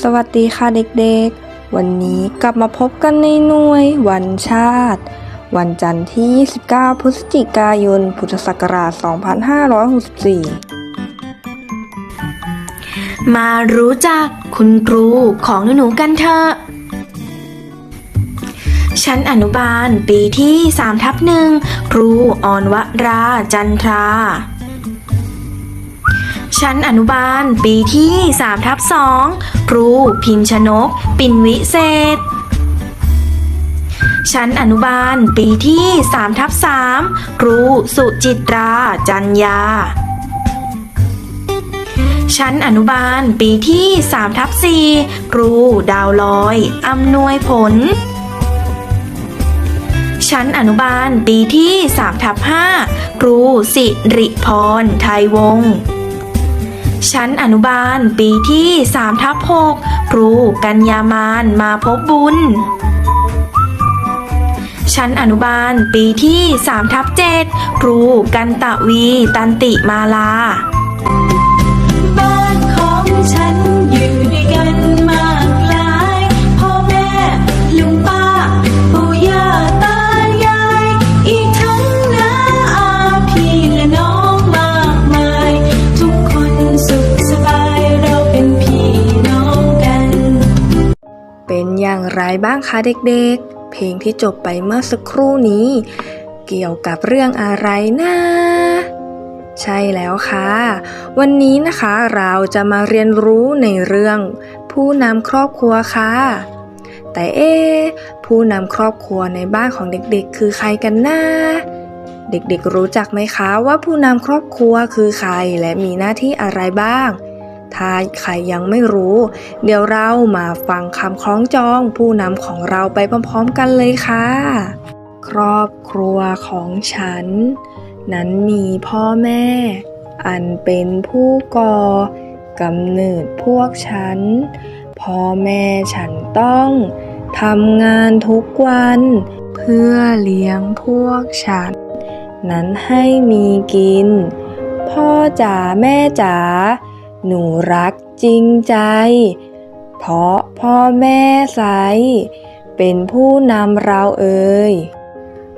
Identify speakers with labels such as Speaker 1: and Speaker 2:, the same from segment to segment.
Speaker 1: สวัสดีค่ะเด็กๆ วันนี้กลับมาพบกันในหน่วยวันชาติ วันจันทร์ที่ 29 พฤศจิกายน พุทธศักราช 2564
Speaker 2: มารู้จักคุณครูของหนูๆกันเถอะชั้นอนุบาลปีที่3ทับหนึ่งครูออนวราจันทรา ชั้นอนุบาล ปีที่3ทับสองครูพิมชนก ปินวิเศษ ชั้นอนุบาล ปีที่3ทับสามครูสุจิตรา จันยา ชั้นอนุบาล ปีที่3ทับ4ครูดาวลอย อำนวยผลชั้นอนุบาลปีที่3ทับ5ครูสิริพร ไทยวงศ์ ชั้นอนุบาลปีที่3ทับ6ครูกัญญามานมาพบบุญ ชั้นอนุบาลปีที่3ทับ7ครูกันตะวี ตันติมาลา
Speaker 3: บ้างคะ
Speaker 1: เด็กๆ เพลงที่จบไปเมื่อสักครู่นี้ เกี่ยวกับเรื่องอะไรนะใช่แล้วค่ะ วันนี้นะคะเราจะมาเรียนรู้ในเรื่อง ผู้นำครอบครัวค่ะ แต่เอ๊ผู้นำครอบครัวในบ้านของเด็กๆ คือใครกันนะเด็กๆรู้จักไหมคะว่าผู้นำครอบครัวคือใครและมีหน้าที่อะไรบ้าง ถ้าใครยังไม่รู้ เดี๋ยวเรามาฟังคำคล้องจองผู้นำของเราไปพร้อมๆกันเลยค่ะ ครอบครัวของฉัน นั้นมีพ่อแม่ อันเป็นผู้ก่อกำเนิดพวกฉัน พ่อแม่ฉันต้องทำงานทุกวัน เพื่อเลี้ยงพวกฉัน นั้นให้มีกิน พ่อจ๋าแม่จ๋า หนูรักจริงใจ เพราะพ่อแม่ใส เป็นผู้นำเราเอ่ย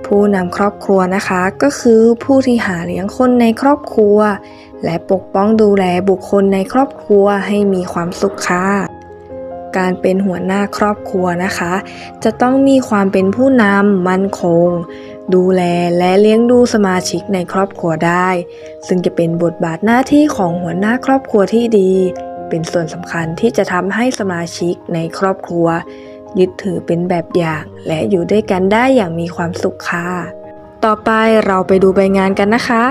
Speaker 1: ผู้นำครอบครัวนะคะก็คือผู้ที่หาเลี้ยงคนในครอบครัว และปกป้องดูแลบุคคลในครอบครัวให้มีความสุขค่ะการเป็นหัวหน้าครอบครัวนะคะ จะต้องมีความเป็นผู้นำมั่นคง ดูแลและเลี้ยงดูสมาชิกในครอบครัวได้ ซึ่งจะเป็นบทบาทหน้าที่ของหัวหน้าครอบครัวที่ดี เป็นส่วนสำคัญที่จะทำให้สมาชิกในครอบครัว ยึดถือเป็นแบบอย่าง และอยู่ด้วยกันได้อย่างมีความสุขค่ะ ต่อไปเราไปดูใบงานกันนะคะ